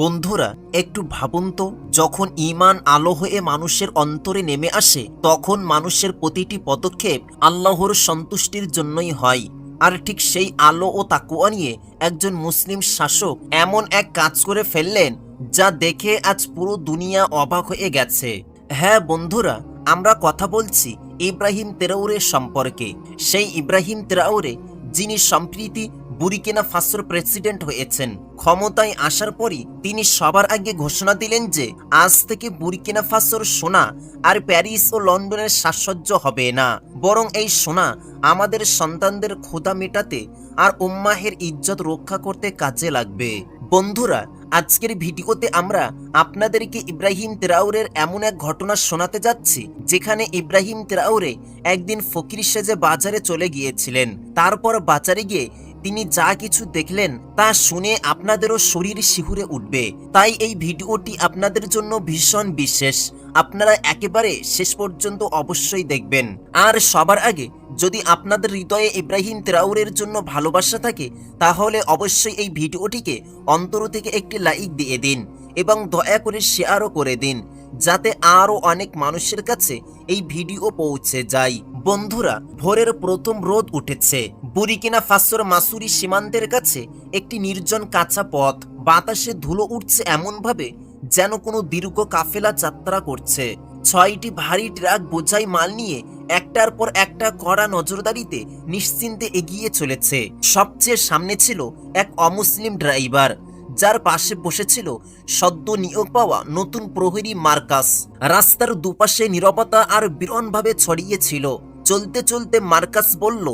বন্ধুরা, একটু ভাবুন তো, যখন ইমান আলো হয়ে মানুষের অন্তরে নেমে আসে, তখন মানুষের প্রতিটি পদক্ষেপ আল্লাহর সন্তুষ্টির জন্যই হয়। আর ঠিক সেই আলো ও তাকুয়া নিয়ে একজন মুসলিম শাসক এমন এক কাজ করে ফেললেন, যা দেখে আজ পুরো দুনিয়া অবাক হয়ে গেছে। হ্যাঁ বন্ধুরা, আমরা কথা বলছি ইব্রাহিম তেরাউরের সম্পর্কে। সেই ইব্রাহিম তেরাউরে, যিনি সম্প্রীতি বুরিকেনা ফাসোর প্রেসিডেন্ট হয়েছেন ক্ষমতায় আসার পরই তিনি সবার আগে ঘোষণা দিলেন যে আজ থেকে বুরিকেনা ফাসোর সোনা আর প্যারিস ও লন্ডনের সাজসজ্জ হবে না। বরং এই সোনা আমাদের সন্তানদের ক্ষুধা মেটাতে আর উম্মাহের ইজ্জত রক্ষা করতে কাজে লাগবে। বন্ধুরা, আজকের ভিডিওতে আমরা আপনাদেরকে ইব্রাহিম তেরাউরের এমন এক ঘটনা শোনাতে যাচ্ছি, যেখানে ইব্রাহিম তেরাউরে একদিন ফকির সেজে বাজারে চলে গিয়েছিলেন। তারপর বাজারে গিয়ে তিনি যা কিছু দেখলেন তা শুনে আপনাদেরও শরীর শিহুরে উঠবে। তাই এই ভিডিওটি আপনাদের জন্য ভীষণ বিশেষ। আপনারা একেবারে শেষ পর্যন্ত অবশ্যই দেখবেন। আর সবার আগে, যদি আপনাদের হৃদয়ে ইব্রাহিম তেরাউরের জন্য ভালোবাসা থাকে, তাহলে অবশ্যই এই ভিডিওটিকে অন্তর থেকে একটি লাইক দিয়ে দিন এবং দয়া করে শেয়ারও করে দিন। যাতে আরও অনেক মানুষের কাছে এই ভিডিও পৌঁছে যায়। বন্ধুরা, ভোরের প্রথম রোদ উঠেছে। বুরিকিনা ফাসোর মাসুরি সীমান্তের কাছে একটি নির্জন কাঁচা পথ। বাতাসে ধুলো উঠছে এমনভাবে যেন কোনো দীর্ঘ কাফেলা যাত্রা করছে। ছয়টি ভারী ট্রাক বোঝাই মাল নিয়ে একটার পর একটা কড়া নজরদারিতে নিশ্চিন্তে এগিয়ে চলেছে। সবচেয়ে সামনে ছিল এক অমুসলিম ড্রাইভার। যার পাশে বসেছিল সদ্য নিয়োগ পাওয়া নতুন প্রহরী মার্কাস। রাস্তার দুপাশে নীরবতা আর বিরনভাবে ছড়িয়েছিল চলতে চলতে মার্কাস বলল,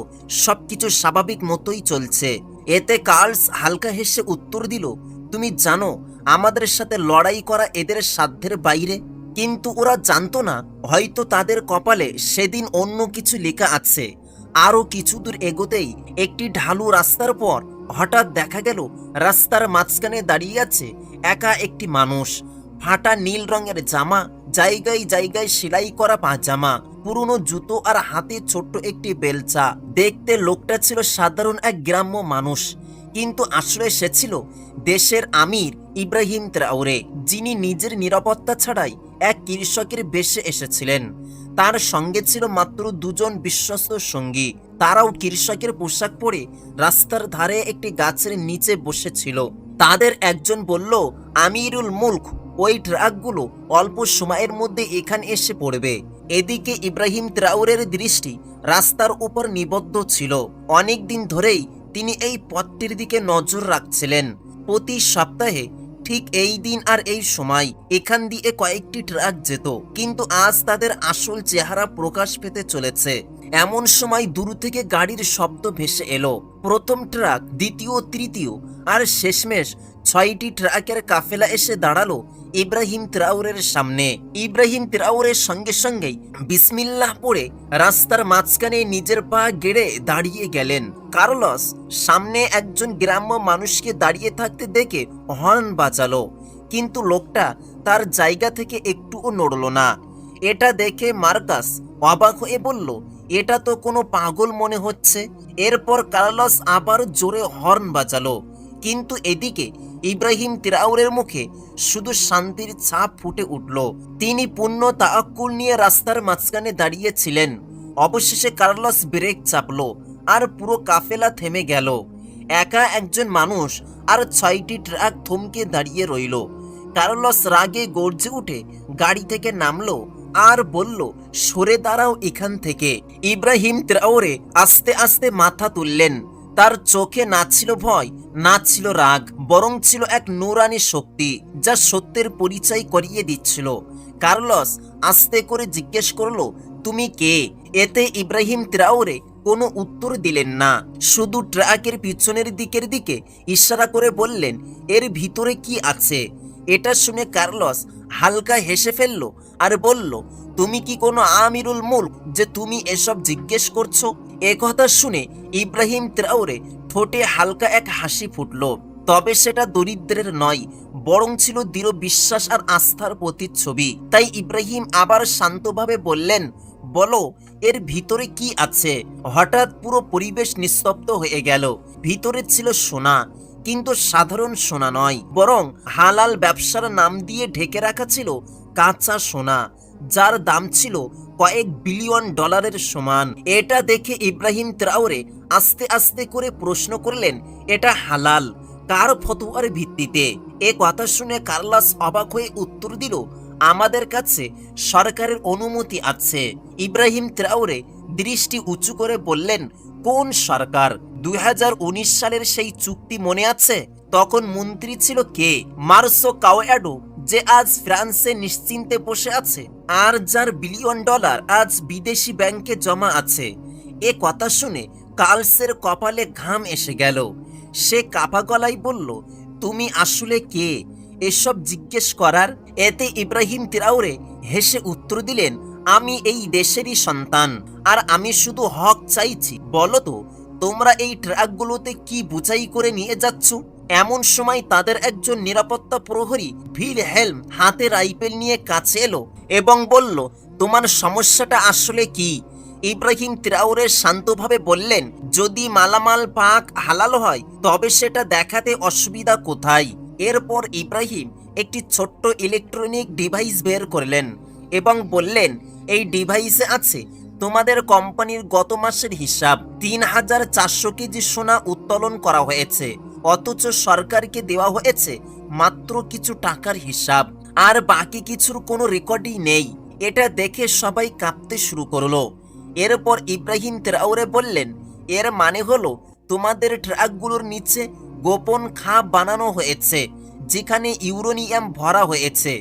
সবকিছু স্বাভাবিক মতোই চলছে। এতে কার্লস হালকা হেসে উত্তর দিল, তুমি জানো, আমাদের সাথে লড়াই করা এদের সাধ্যের বাইরে। কিন্তু ওরা জানতো না, হয়তো তাদের কপালে সেদিন অন্য কিছু লেখা আছে। আরও কিছু দূর এগোতেই একটি ঢালু রাস্তার পর হঠাৎ দেখা গেল রাস্তার মাঝখানে দাঁড়িয়ে আছে একা একটি মানুষ। ফাটা নীল রঙের জামা, জায়গায় জায়গায় সেলাই করা পাজামা, পুরনো জুতো আর হাতে ছোট্ট একটি বেলচা। দেখতে লোকটা ছিল সাধারণ এক গ্রাম্য মানুষ, কিন্তু আসলে সে ছিল দেশের আমির ইব্রাহিম ত্রাউরে, যিনি নিজের নিরাপত্তা ছাড়াই এক কৃষকের বেশে এসেছিলেন। তার সঙ্গে ছিল মাত্র দুজন বিশ্বস্ত সঙ্গী। তারাও কৃষকের পোশাক পরে রাস্তার ধারে একটি গাছের নিচে বসেছিল। তাদের একজন বলল, আমিরুল মুল্ক, ওই ট্রাকগুলো অল্প সময়ের মধ্যে এখানে এসে পড়বে। এদিকে ইব্রাহিম ত্রাউরের দৃষ্টি রাস্তার উপর নিবদ্ধ ছিল। অনেক দিন ধরেই তিনি এই পথটির দিকে নজর রাখছিলেন। প্রতি সপ্তাহে ঠিক এই দিন আর এই সময় এখান দিয়ে কয়েকটি ট্রাক যেত, কিন্তু আজ তাদের আসল চেহারা প্রকাশ পেতে চলেছে। এমন সময় দূর থেকে গাড়ির শব্দ ভেসে এলো। প্রথম ট্রাক, দ্বিতীয়, তৃতীয় আর শেষমেশ ছয়টি ট্রাকের কাফেলা এসে দাঁড়াল ইব্রাহিম ত্রাউরের সামনে। ইব্রাহিম ত্রাউরের সঙ্গে সঙ্গেই বিসমিল্লাহ পড়ে রাস্তার মাঝখানে নিজের পা গেড়ে দাঁড়িয়ে গেলেন। কার্লস সামনে একজন গ্রাম্য মানুষকে দাঁড়িয়ে থাকতে দেখে হর্ন বাজালো। কিন্তু লোকটা তার জায়গা থেকে একটুও নড়ল না। এটা দেখে মার্কাস অবাক হয়ে বলল, এটা তো কোনো পাগল মনে হচ্ছে? এরপর কার্লস আবার জোরে হর্ন বাজালো। কিন্তু এদিকে ইব্রাহিম তিরাউরের মুখে শুধু শান্তির ছাপ ফুটে উঠল। তিনি পূর্ণ তাক্কুল নিয়ে রাস্তার মাঝখানে দাঁড়িয়েছিলেন। অবশেষে কার্লস ব্রেক চাপলো আর পুরো কাফেলা থেমে গেল। একা একজন মানুষ আর ছয়টি ট্রাক থমকে দাঁড়িয়ে রইল। কার্লস রাগে গর্জে উঠে গাড়ি থেকে নামলো আর বলল, সরে দাঁড়াও এখান থেকে। ইব্রাহিম ত্রাওরে আস্তে আস্তে মাথা তুললেন। তার চোখে না ছিল ভয়, না ছিল রাগ, বরং ছিল এক নুরানি শক্তি, যা সত্যের পরিচয় করিয়ে দিচ্ছিল। কার্লস আস্তে করে জিজ্ঞেস করল, তুমি কে? এতে ইব্রাহিম ত্রাউরে কোনো উত্তর দিলেন না। শুধু ট্রাকের পিছনের দিকের দিকে ইশারা করে বললেন, এর ভিতরে কি আছে? এটা শুনে কার্লস হালকা হেসে ফেলল আর বলল তুমি কি কোনো আমিরুল মুল্ক যে তুমি এসব জিজ্ঞেস করছ? একথা শুনে ইব্রাহিম ত্রাউরে ঠোঁটে হালকা এক হাসি ফুটল। তবে সেটা দরিদ্রের নয়, বরং ছিল দৃঢ় বিশ্বাস আর আস্থার প্রতিচ্ছবি। তাই ইব্রাহিম আবার শান্তভাবে বললেন, বলো, এর ভিতরে কি আছে? হঠাৎ পুরো পরিবেশ নিস্তব্ধ হয়ে গেল। ভিতরে ছিল সোনা, কিন্তু সাধারণ সোনা নয়, বরং হালাল ব্যবসার নাম দিয়ে ঢেকে রাখা ছিল কাঁচা সোনা। যার দাম ছিল কয়েক বিলিয়ন ডলারের সমান। এটা দেখে ইব্রাহিম ত্রাউরে আস্তে আস্তে করে প্রশ্ন করলেন, এটা হালাল, কার ফতোয়ার ভিত্তিতে? এ কথা শুনে কার্লাস অবাক হয়ে উত্তর দিল, আমাদের কাছে সরকারের অনুমতি আছে। ইব্রাহিম ত্রাওরে দৃষ্টি উঁচু করে বললেন, কোন সরকার? দুই হাজার উনিশ সালের সেই চুক্তি মনে আছে? তখন মন্ত্রী ছিল কে? মার্সো কাওয়াডো। যে আজ ফ্রান্সে নিশ্চিন্তে বসে আছে, আর যার বিলিয়ন ডলার আজ বিদেশি ব্যাংকে জমা আছে। এ কথা শুনে কার্লসের কপালে ঘাম এসে গেল। সে কাপা গলায় বলল, তুমি আসলে কে? এসব জিজ্ঞেস করার? এতে ইব্রাহিম তিরাউরে হেসে উত্তর দিলেন, আমি এই দেশেরই সন্তান, আর আমি শুধু হক চাইছি। বলো তো, তোমরা এই ট্রাকগুলোতে কি বুঝাই করে নিয়ে যাচ্ছ? এমন সময় তাদের একজন নিরাপত্তা প্রহরী ভিল হেলম হাতে রাইফেল নিয়ে কাছে এলো এবং বলল, তোমার সমস্যাটা আসলে কি? ইব্রাহিম ত্রাউরে শান্তভাবে বললেন, যদি মালামাল পাক হালাল হয়, তবে সেটা দেখাতে অসুবিধা কোথায়? এরপর ইব্রাহিম একটি ছোট্ট ইলেকট্রনিক ডিভাইস বের করলেন এবং বললেন, এই ডিভাইসে আছে তোমাদের কোম্পানির গত মাসের হিসাব। তিন হাজার চারশো কেজি সোনা উত্তোলন করা হয়েছে। অথচ সরকারকে দেওয়া হয়েছে মাত্র কিছু টাকার হিসাব, আর বাকি কিছুর কোনো রেকর্ডই নেই। এটা দেখে সবাই কাঁপতে শুরু করল। এরপর ইব্রাহিম ত্রাউরে বললেন, এর মানে হলো তোমাদের ট্রাকগুলোর নিচে গোপন খাপ বানানো হয়েছে, যেখানে ইউরোনিয়াম ভরা হয়েছে।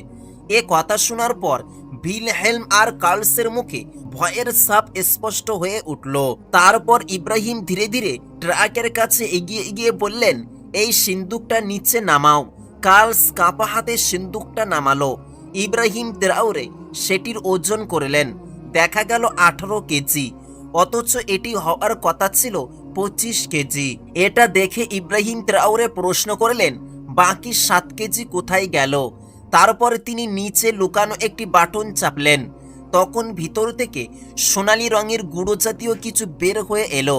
এ কথা শোনার পর ভিলহেলম আর কার্লসের মুখে ভয়ের সাপ স্পষ্ট হয়ে উঠল। তারপর ইব্রাহিম ধীরে ধীরে ট্রাকের কাছে এগিয়ে এগিয়ে বললেন, এই সিন্দুকটা নিচে নামাও। কার্লস কাঁপা হাতে সিন্দুকটা নামালো। ইব্রাহিম ত্রাউরে সেটির ওজন করলেন। দেখা গেল আঠারো কেজি। অথচ এটি হওয়ার কথা ছিল পঁচিশ কেজি। এটা দেখে ইব্রাহিম ত্রাউরে প্রশ্ন করলেন, বাকি সাত কেজি কোথায় গেল? তারপর তিনি নিচে লুকানো একটি বাটন চাপলেন। তখন ভিতর থেকে সোনালি রঙের গুঁড়ো জাতীয় কিছু বের হয়ে এলো,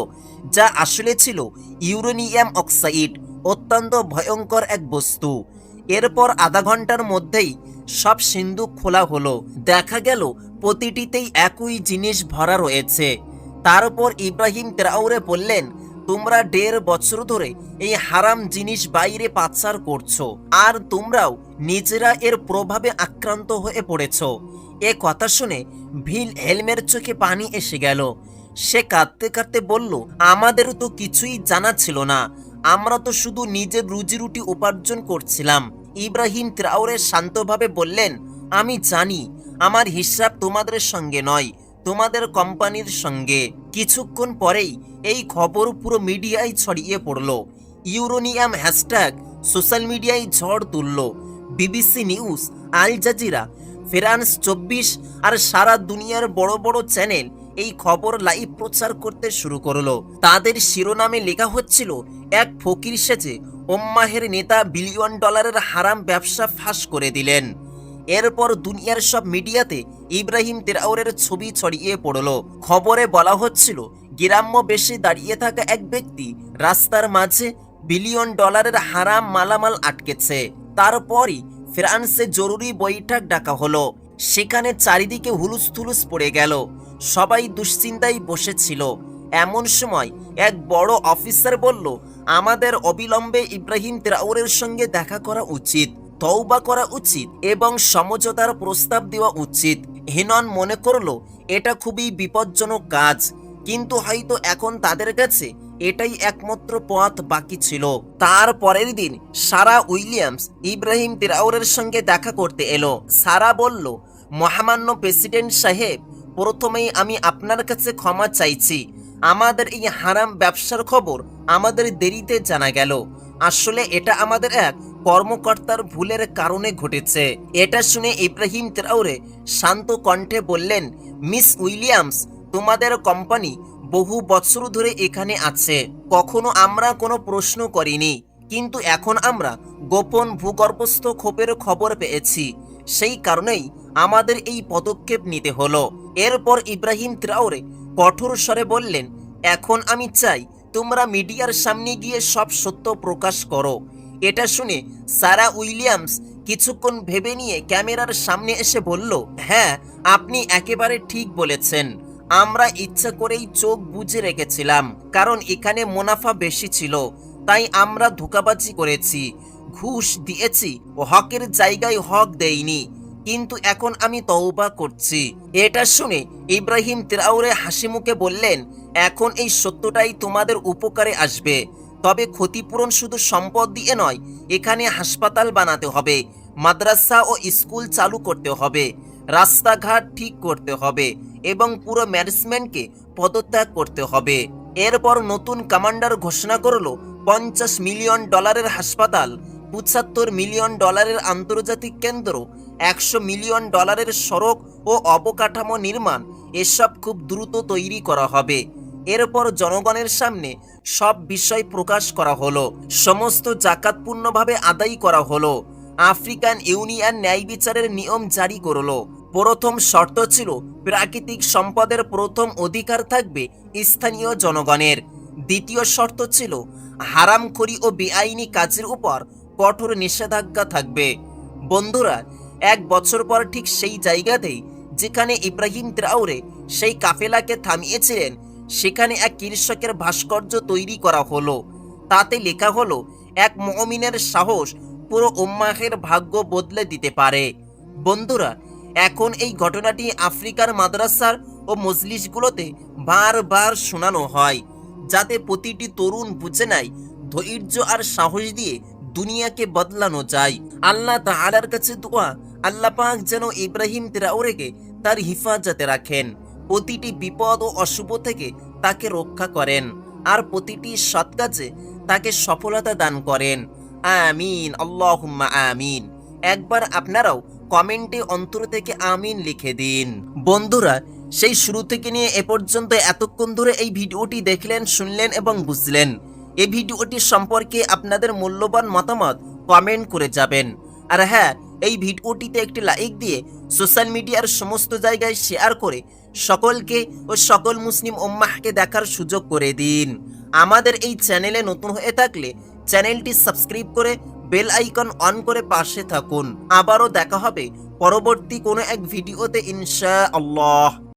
যা আসলে ছিল ইউরেনিয়াম অক্সাইড, অত্যন্ত ভয়ঙ্কর এক বস্তু। এরপর আধা ঘণ্টার মধ্যেই সব সিন্ধুক খোলা হলো। দেখা গেল, প্রতিটিতেই একই জিনিস ভরা রয়েছে। তারপর ইব্রাহিম ত্রাউরে বললেন তোমরা দেড় বছর ধরে এই হারাম জিনিস বাইরে পাচার করছ, আর তোমরাও নিজেরা এর প্রভাবে আক্রান্ত হয়ে পড়েছ। এ কথা শুনে ভিল হেলমের চোখে পানি এসে গেল। সে কাঁদতে কাঁদতে বলল, আমাদের তো কিছুই জানা ছিল না। আমরা তো শুধু নিজের রুজি রুটি উপার্জন করছিলাম। ইব্রাহিম ত্রাউরে শান্তভাবে বললেন, আমি জানি, আমার হিসাব তোমাদের সঙ্গে নয়। তোমাদের কোম্পানির সঙ্গে কিছুক্ষণ পরেই এই খবর পুরো মিডিয়ায় ছড়িয়ে পড়ল। ইউরোনিয়াম হ্যাশট্যাগ, সোশ্যাল মিডিয়ায় ঝড় তুলল। BBC news, Al Jazeera, France চব্বিশ আর সারা দুনিয়ার বড় বড় চ্যানেল এই খবর লাইভ প্রচার করতে শুরু করল। তাদের শিরোনামে লেখা হচ্ছিল, এক ফকির সেজে ওম্মাহের নেতা বিলিয়ন ডলারের হারাম ব্যবসা ফাঁস করে দিলেন। এরপর দুনিয়ার সব মিডিয়াতে ইব্রাহিম তেরাউরের ছবি ছড়িয়ে পড়ল। খবরে বলা হচ্ছিল, গ্রাম্য বেশে দাঁড়িয়ে থাকা এক ব্যক্তি রাস্তার মাঝে বিলিয়ন ডলারের হারাম মালামাল আটকেছে। তারপরই ফ্রান্সে জরুরি বৈঠক ডাকা হলো। সেখানে চারিদিকে হুলুস থুলুস পড়ে গেল। সবাই দুশ্চিন্তায় বসেছিল। এমন সময় এক বড় অফিসার বলল, আমাদের অবিলম্বে ইব্রাহিম তেরাউরের সঙ্গে দেখা করা উচিত। তওবা করা উচিত এবং সমঝোতার প্রস্তাব দেওয়া উচিত। হেনন মনে করল, এটা খুবই বিপজ্জনক কাজ। কিন্তু হয়তো এখন তাদের কাছে এটাই একমাত্র পথ বাকি ছিল। তার পরের দিন সারা উইলিয়ামস ইব্রাহিম তিরাউরের সঙ্গে দেখা করতে এলো। সারা বলল, মহামান্য প্রেসিডেন্ট সাহেব, প্রথমেই আমি আপনার কাছে ক্ষমা চাইছি। আমাদের এই হারাম ব্যবসার খবর আমাদের দেরিতে জানা গেল। আসলে এটা আমাদের এক কর্মকর্তার ভুলের কারণে ঘটেছে। এটা শুনে ইব্রাহিম ত্রাউরে শান্ত কণ্ঠে বললেন, মিস উইলিয়ামস, তোমাদের কোম্পানি বহু বছর ধরে এখানে আছে। কখনো আমরা কোনো প্রশ্ন করিনি, কিন্তু এখন আমরা গোপন ভূগর্ভস্থ ক্ষোভের খবর পেয়েছি। সেই কারণেই আমাদের এই পদক্ষেপ নিতে হলো। এরপর ইব্রাহিম ত্রাউরে কঠোর স্বরে বললেন, এখন আমি চাই তোমরা মিডিয়ার সামনে গিয়ে সব সত্য প্রকাশ করো। এটা শুনে সারা উইলিয়ামস কিছুক্ষণ ভেবে নিয়ে ক্যামেরার সামনে এসে বলল হ্যাঁ আপনি একেবারে ঠিক বলেছেন। আমরা ইচ্ছা করেই চোখ বুজে রেখেছিলাম, কারণ এখানে মুনাফা বেশি ছিল, তাই আমরা ধোকাবাজি করেছি। ঘুষ দিয়েছি ও হকের জায়গায় হক দেইনি, কিন্তু এখন আমি তওবা করছি। এটা শুনে ইব্রাহিম তেরাউরে হাসি মুখে বললেন, এখন এই সত্যটাই তোমাদের উপকারে আসবে। তবে ক্ষতিপূরণ শুধু সম্পদ দিয়ে নয়, এখানে হাসপাতাল বানাতে হবে, মাদ্রাসা ও স্কুল চালু করতে হবে, রাস্তাঘাট ঠিক করতে হবে এবং পুরো ম্যানেজমেন্টকে পদত্যাগ করতে হবে। এরপর নতুন কমান্ডার ঘোষণা করল, পঞ্চাশ মিলিয়ন ডলারের হাসপাতাল, পঁচাত্তর মিলিয়ন ডলারের আন্তর্জাতিক কেন্দ্র, একশো মিলিয়ন ডলারের সড়ক ও অবকাঠামো নির্মাণ, এসব খুব দ্রুত তৈরি করা হবে। এরপর জনগণের সামনে সব বিষয় প্রকাশ করা হলো। সমস্ত জাকাতপূর্ণভাবে আদায় করা হলো। আফ্রিকান ইউনিয়ন ন্যায় বিচারের নিয়ম জারি করল। প্রথম শর্ত ছিল, প্রাকৃতিক সম্পদের প্রথম অধিকার থাকবে স্থানীয় জনগণের। দ্বিতীয় শর্ত ছিল হারামখড়ি ও বেআইনি কাজের উপর কঠোর নিষেধাজ্ঞা থাকবে। বন্ধুরা, এক বছর পর ঠিক সেই জায়গাতেই যেখানে ইব্রাহিম ত্রাউরে সেই কাফেলাকে থামিয়েছিলেন সেখানে এক কৃষকের ভাস্কর্য তৈরি করা হলো। তাতে লেখা হলো, এক মমিনের সাহস পুরো উম্মাহের ভাগ্য বদলে দিতে পারে। বন্ধুরা, এখন এই ঘটনাটি আফ্রিকার মাদ্রাসার ও মজলিসগুলোতে বারবার শোনানো হয়, যাতে প্রতিটি তরুণ বুঝে নেয়, ধৈর্য আর সাহস দিয়ে দুনিয়াকে বদলানো যায়। আল্লাহ তাআলার কাছে দোয়া, আল্লাহ পাক যেন ইব্রাহিম তেরাউরেকে তার হিফাজতে রাখেন। প্রতিটি বিপদ ও অশুভ থেকে তাকে রক্ষা করেন আর প্রতিটি সৎ কাজে তাকে সফলতা দান করেন। আমিন, আল্লাহুম্মা আমিন। একবার আপনারাও কমেন্টে অন্তর থেকে আমিন লিখে দিন। বন্ধুরা, সেই শুরু থেকে নিয়ে এ পর্যন্ত এতক্ষণ ধরে এই ভিডিওটি দেখলেন, শুনলেন এবং বুঝলেন। এই ভিডিওটি সম্পর্কে আপনাদের মূল্যবান মতামত কমেন্ট করে যাবেন। আর হ্যাঁ এই ভিডিওটিতে একটি লাইক দিয়ে সোশ্যাল মিডিয়ার সমস্ত জায়গায় শেয়ার করে সকলকে ও সকল মুসলিম ওম্মাহকে দেখার সুযোগ করে দিন। আমাদের এই চ্যানেলে নতুন হয়ে থাকলে চ্যানেলটি সাবস্ক্রাইব করে বেল আইকন অন করে পাশে থাকুন। আবারও দেখা হবে পরবর্তী কোনো এক ভিডিওতে ইনশা আল্লাহ